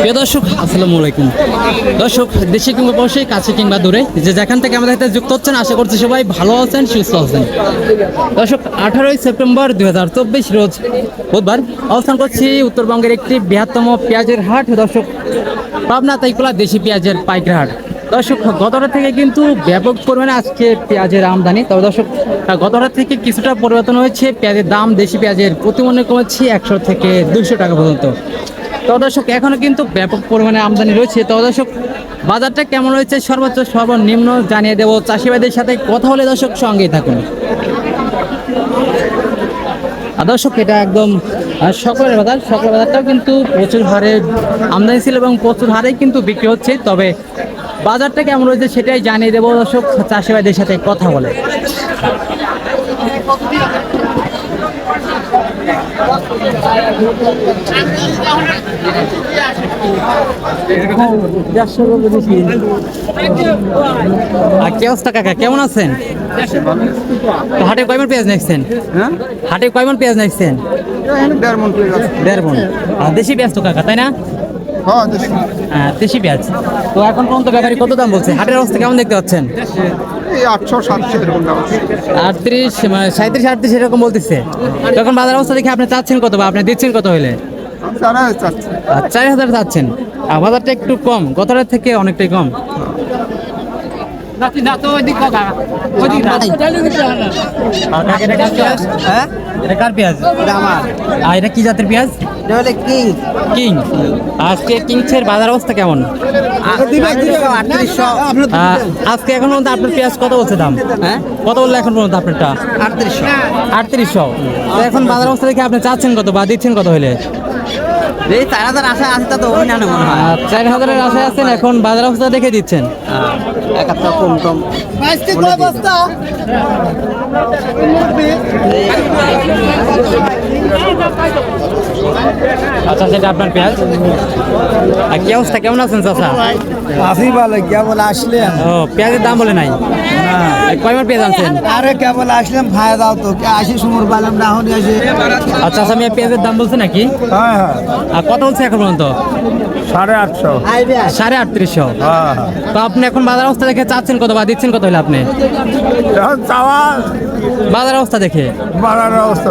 প্রিয় দর্শক, আসসালামু আলাইকুম। দর্শক, দেশে কিংবা বসে কাছে কিংবা দূরে, যে যেখান থেকে আমাদের সাথে যুক্ত হচ্ছেন, আশা করছি সবাই ভালো আছেন, সুস্থ আছেন। দর্শক, আঠারোই সেপ্টেম্বর দু হাজার চব্বিশ রোজ বুধবার অবস্থান করছি উত্তরবঙ্গের একটি বৃহত্তম পেঁয়াজের হাট। দর্শক, পাবনা তাইকুলা দেশি পেঁয়াজের পাইকারি হাট। দর্শক গতটা থেকে কিন্তু ব্যাপক পরিমাণে আজকে পেঁয়াজের আমদানি। তবে দর্শক গতটা থেকে কিছুটা পরিবর্তন হয়েছে। পেঁয়াজের দাম দেশি পেঁয়াজের প্রতি মনে কমেছে একশো থেকে দুশো টাকা পর্যন্ত। তো দর্শক, এখনও কিন্তু ব্যাপক পরিমাণে আমদানি রয়েছে। তো দর্শক, বাজারটা কেমন রয়েছে? সর্বোচ্চ, সর্বনিম্ন জানিয়ে দেবো চাষিবাদের সাথে কথা বলে দর্শক সঙ্গেই থাকুন। দর্শক, এটা একদম সকলের বাজার, সকলের বাজারটাও কিন্তু প্রচুর হারে আমদানি ছিল এবং প্রচুর হারেই কিন্তু বিক্রি হচ্ছে। তবে বাজারটা কেমন রয়েছে সেটাই জানিয়ে দেবো দর্শক চাষিবাদের সাথে কথা বলে। আর কাকা? কেমন আছেন? হাটে কয়মন পেঁয়াজ নাকছেন হ্যাঁ? হাটে কয়মন পেঁয়াজ নাকছেন দেড় মন দেশি পেঁয়াজ তো কাকা তাই না? হ্যাঁ দেশি। হ্যাঁ দেশি পেঁয়াজ। তো এখন পর্যন্ত ব্যাপারী কত দাম বলছে? হাটের অবস্থা কেমন দেখতে পাচ্ছেন? এই আটশো সাতশো এরকম দাম আছে। আটত্রিশ মানে সাঁত্রিশ আটত্রিশ এরকম বলতেছে। তখন বাজার অবস্থা দেখে আপনি চাচ্ছেন কত বা আপনি দিচ্ছেন কত চাচ্ছে। আর চার হাজার চাচ্ছেন। বাজারটা একটু কম গতটার থেকে অনেকটাই কম? হ্যাঁ? এটা কি জাতের পেঁয়াজ? এটা হলে কিং। কিং। আজকে কিংসের বাজার অবস্থা কেমন? আটত্রিশশো আজকে এখন পর্যন্ত আপনার পেঁয়াজ কত বলছে দাম? হ্যাঁ? কত বলল এখন পর্যন্ত আপনারটা? আটত্রিশশো। আটত্রিশশো। তো এখন বাজার অবস্থা দেখে আপনি চাচ্ছেন কত বা দিচ্ছেন কত হলে এই চার হাজার আশা আছে তা মনে হয়। চার হাজারের আশায় আছেন এখন বাজার অবস্থা দেখে দিচ্ছেন। এক একটা কম টম আপনার পেঁয়াজ? আর কি অবস্থা? কেমন আছেন চাচা? আছি ভালো কেবল আসলেন? ও পেঁয়াজের দাম বলে নাই? এই কয়বার পেঁয়াজ আনছেন? আরে কেবল আসলাম ভাই দাও তো আসি সমর না আচ্ছা আচ্ছা পেঁয়াজের দাম বলছে নাকি? হ্যাঁ হ্যাঁ। আর কত বলছে এখন পর্যন্ত? সাড়ে আটশো। সাড়ে আটত্রিশশো। হ্যাঁ। তো আপনি এখন বাজার অবস্থা দেখে চাচ্ছেন কত বা দিচ্ছেন কত হলে আপনি? চাওয়া বাজার অবস্থা দেখে। বাড়ার অবস্থা।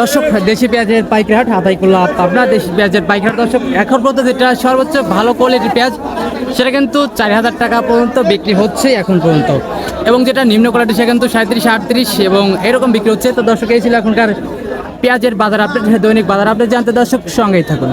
দর্শক, দেশি পেঁয়াজের পাইকারি হাট হাতাইকুল্লা পাবনা দেশি পেঁয়াজের পাইকারি দর্শক, এখন পর্যন্ত যেটা সর্বোচ্চ ভালো কোয়ালিটির পেঁয়াজ, সেটা কিন্তু চার হাজার টাকা পর্যন্ত বিক্রি হচ্ছে এখন পর্যন্ত। এবং যেটা নিম্ন কোয়ালিটি সেটা কিন্তু সাঁত্রিশ, আটত্রিশ এবং এরকম বিক্রি হচ্ছে। তো দর্শক, এই ছিল এখনকার পেঁয়াজের বাজার আপডেট দৈনিক বাজার আপডেট জানতে দর্শক সঙ্গেই থাকুন।